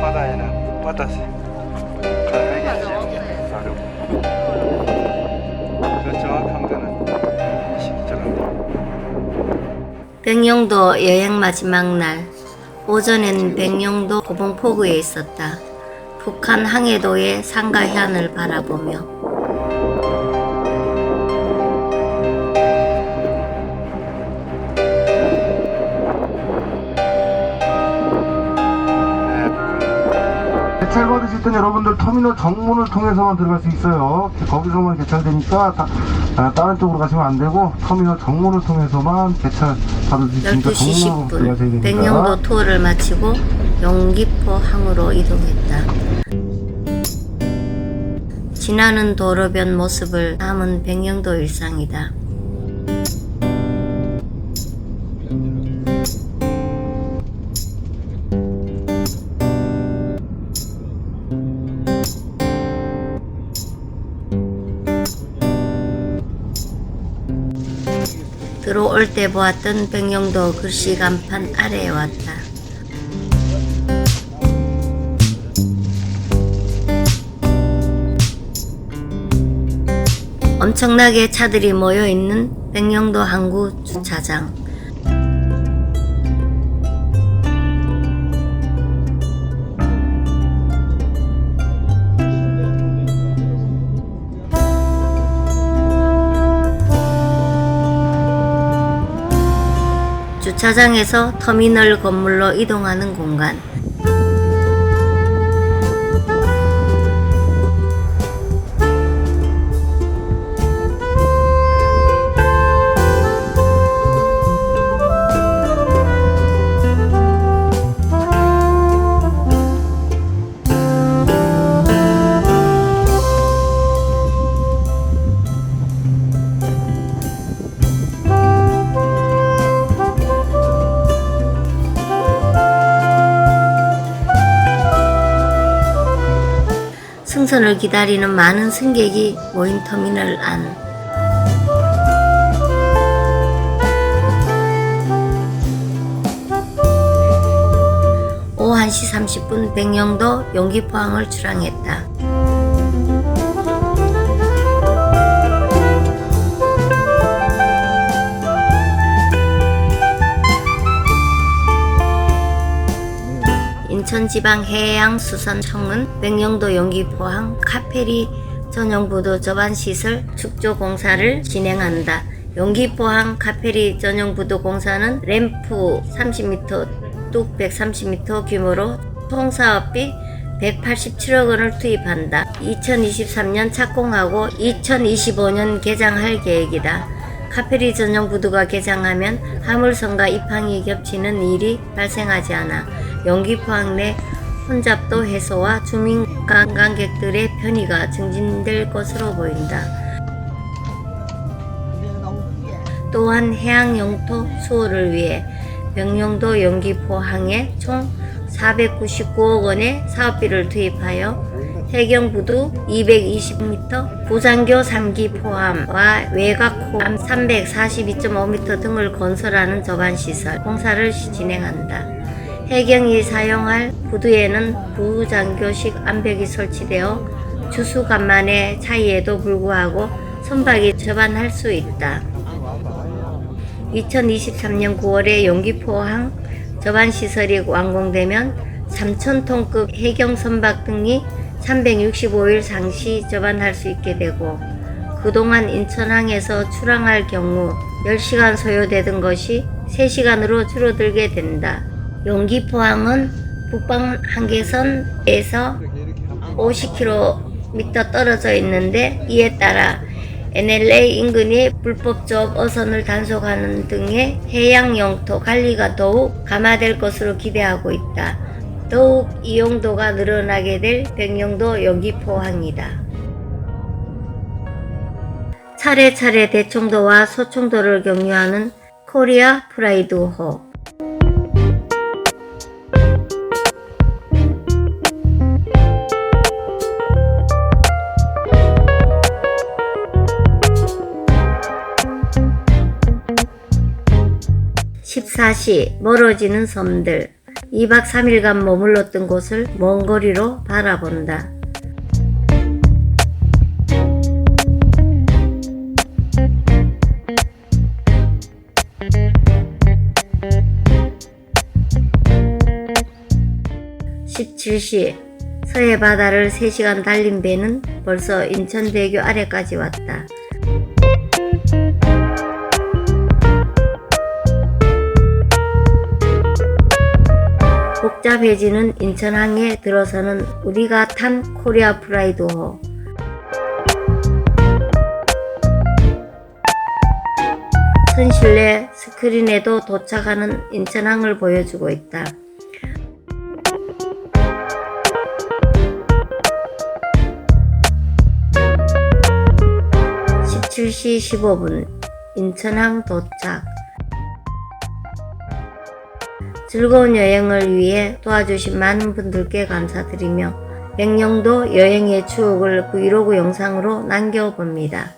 바다에는 바다스 갈매기지 다르고 그 정확한 거는 시기적인데 백령도 여행 마지막 날 오전엔 백령도 고봉포구에 있었다. 북한 항해도의 해안을 바라보며 때는 여러분들 터미널 정문을 통해서만 들어갈 수 있어요. 거기서만 개찰되니까 다, 아, 다른 쪽으로 가시면 안 되고 터미널 정문을 통해서만 개찰 받을 수 있으니까 12시 정문으로 들어가셔야 10분 됩니다. 백령도 투어를 마치고 용기포 항으로 이동했다. 지나는 도로변 모습을 담은 백령도 일상이다. 들어올 때 보았던 백령도 글씨 간판 아래에 왔다. 엄청나게 차들이 모여 있는 백령도 항구 주차장. 주차장에서 터미널 건물로 이동하는 공간. 승선을 기다리는 많은 승객이 모인 터미널 안. 오후 1시 30분 백령도 용기포항을 출항했다. 인천지방해양수산청은 백령도 용기포항 카페리 전용부도 접안시설 축조 공사를 진행한다. 용기포항 카페리 전용부도 공사는 램프 30m, 뚝 130m 규모로 총 사업비 187억 원을 투입한다. 2023년 착공하고 2025년 개장할 계획이다. 카페리 전용 부두가 개장하면 하물선과 입항이 겹치는 일이 발생하지 않아 연기포항 내 혼잡도 해소와 주민 관광객들의 편의가 증진될 것으로 보인다. 또한 해양 영토 수호를 위해 명령도 연기포항에 총 499억 원의 사업비를 투입하여 해경부두 220m, 부산교 3기 포함과 외곽 호암 342.5m 등을 건설하는 접안시설 공사를 진행한다. 해경이 사용할 부두에는 부장교식 암벽이 설치되어 주수 간만의 차이에도 불구하고 선박이 접안할 수 있다. 2023년 9월에 용기포항 접안 시설이 완공되면 3,000톤급 해경 선박 등이 365일 상시 접안할 수 있게 되고 그동안 인천항에서 출항할 경우 10시간 소요되던 것이 3시간으로 줄어들게 된다. 용기포항은 북방 한계선에서 50km 떨어져 있는데 이에 따라 NLA 인근의 불법 조업 어선을 단속하는 등의 해양 영토 관리가 더욱 감화될 것으로 기대하고 있다. 더욱 이용도가 늘어나게 될 백령도 여기포항이다. 차례차례 대청도와 소청도를 경유하는 코리아 프라이드호 (14시) 멀어지는 섬들 2박 3일간 머물렀던 곳을 먼 거리로 바라본다. (17시) 서해 바다를 3시간 달린 배는 벌써 인천대교 아래까지 왔다. 복잡해지는 인천항에 들어서는 우리가 탄 코리아 프라이드호. 선실내 스크린에도 도착하는 인천항을 보여주고 있다. 17시 15분 인천항 도착. 즐거운 여행을 위해 도와주신 많은 분들께 감사드리며 백령도 여행의 추억을 브이로그 영상으로 남겨봅니다.